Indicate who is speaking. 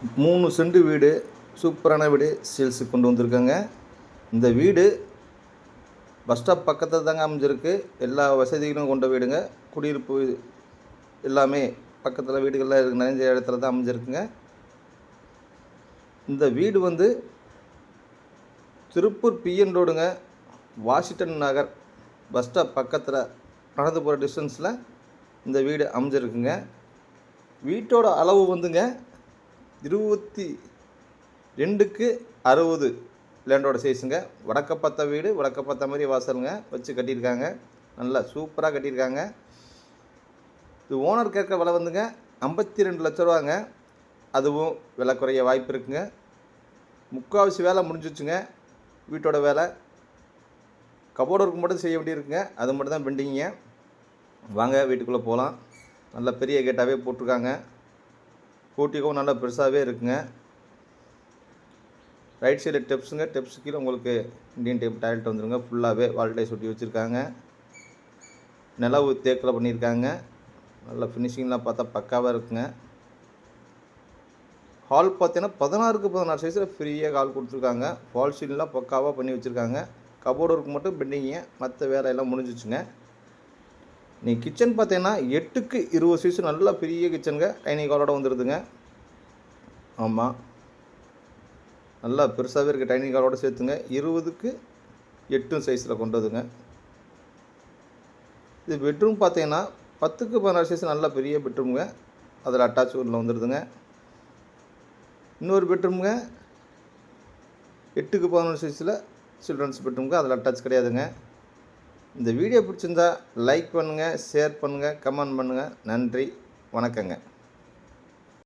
Speaker 1: மூணு செண்டு வீடு சூப்பரான வீடு சேல்ஸுக்கு கொண்டு வந்திருக்காங்க. இந்த வீடு பஸ் ஸ்டாப் பக்கத்தில் தாங்க அமைஞ்சிருக்கு. எல்லா வசதிகளும் கொண்ட வீடுங்க. குடியிருப்பு எல்லாமே பக்கத்தில் வீடுகள்லாம் இருக்கு. நிறைஞ்ச இடத்துல தான் அமைஞ்சிருக்குங்க. இந்த வீடு வந்து திருப்பூர் பிஎன் ரோடுங்க வாஷிங்டன் நகர் பஸ் ஸ்டாப் பக்கத்தில் நடந்து போகிற டிஸ்டன்ஸில் இந்த வீடு அமைஞ்சிருக்குங்க. வீட்டோட அளவு வந்துங்க இருபத்தி ரெண்டுக்கு அறுபது லேண்டோட சைஸுங்க. வடக்க வீடு வடக்க மாதிரி வாசலுங்க வச்சு கட்டியிருக்காங்க. நல்லா சூப்பராக கட்டியிருக்காங்க. இது ஓனர் கேட்குற விலை வந்துங்க ஐம்பத்தி ரெண்டு லட்ச ரூபாங்க. அதுவும் விலை குறைய வாய்ப்பு இருக்குங்க. முக்கால்வாசி வேலை முடிஞ்சிச்சுங்க வீட்டோட வேலை. கபோர்டு ஒர்க் மட்டும் செய்ய வேண்டியிருக்குங்க அது மட்டும் தான் பெண்டிங்க வாங்க வீட்டுக்குள்ளே போகலாம். நல்ல பெரிய கேட்டாகவே போட்டிருக்காங்க. கூட்டிகவும் நல்லா பெருசாகவே இருக்குங்க. ரைட் சைடு டெப்ஸுங்க டெப்ஸ் கீழே உங்களுக்கு இண்டியன் டைப் டாய்லெட் வந்துருங்க. ஃபுல்லாகவே வால்டை சுட்டி வச்சுருக்காங்க. நிலவு தேக்கில் பண்ணியிருக்காங்க. நல்ல ஃபினிஷிங்லாம் பார்த்தா பக்காவாக இருக்குங்க. ஹால் பார்த்தீங்கன்னா பதினாறுக்கு பதினாறு சைஸில் ஃப்ரீயாக ஹால் கொடுத்துருக்காங்க. ஃபால் சீல்லாம் பக்காவாக பண்ணி வச்சுருக்காங்க. கபோர்டு ஒர்க் மட்டும் பெண்டிங்க மற்ற வேலையெல்லாம் முடிஞ்சிச்சுங்க. நீ கிச்சன் பார்த்தீங்கன்னா எட்டுக்கு இருபது சைஸ் நல்லா பெரிய கிச்சனுங்க டைனிங் ஹாலோட வந்துடுதுங்க ஆமாம் நல்லா பெருசாகவே இருக்குது டைனிங் ஹாலோட சேர்த்துங்க. இருபதுக்கு எட்டும் சைஸில் கொண்டு வந்துங்க இது பெட்ரூம் பார்த்தீங்கன்னா பத்துக்கு பதினாறு சைஸ் நல்லா பெரிய பெட்ரூமுங்க அதில் அட்டாச் உள்ள வந்துடுதுங்க இன்னொரு பெட்ரூமுங்க எட்டுக்கு பதினொன்று சைஸில் சில்ட்ரன்ஸ் பெட்ரூமுங்க அதில் அட்டாச் கிடையாதுங்க. இந்த வீடியோ பிடிச்சிருந்தா லைக் பண்ணுங்கள் ஷேர் பண்ணுங்கள் கமெண்ட் பண்ணுங்கள் நன்றி. வணக்கங்க.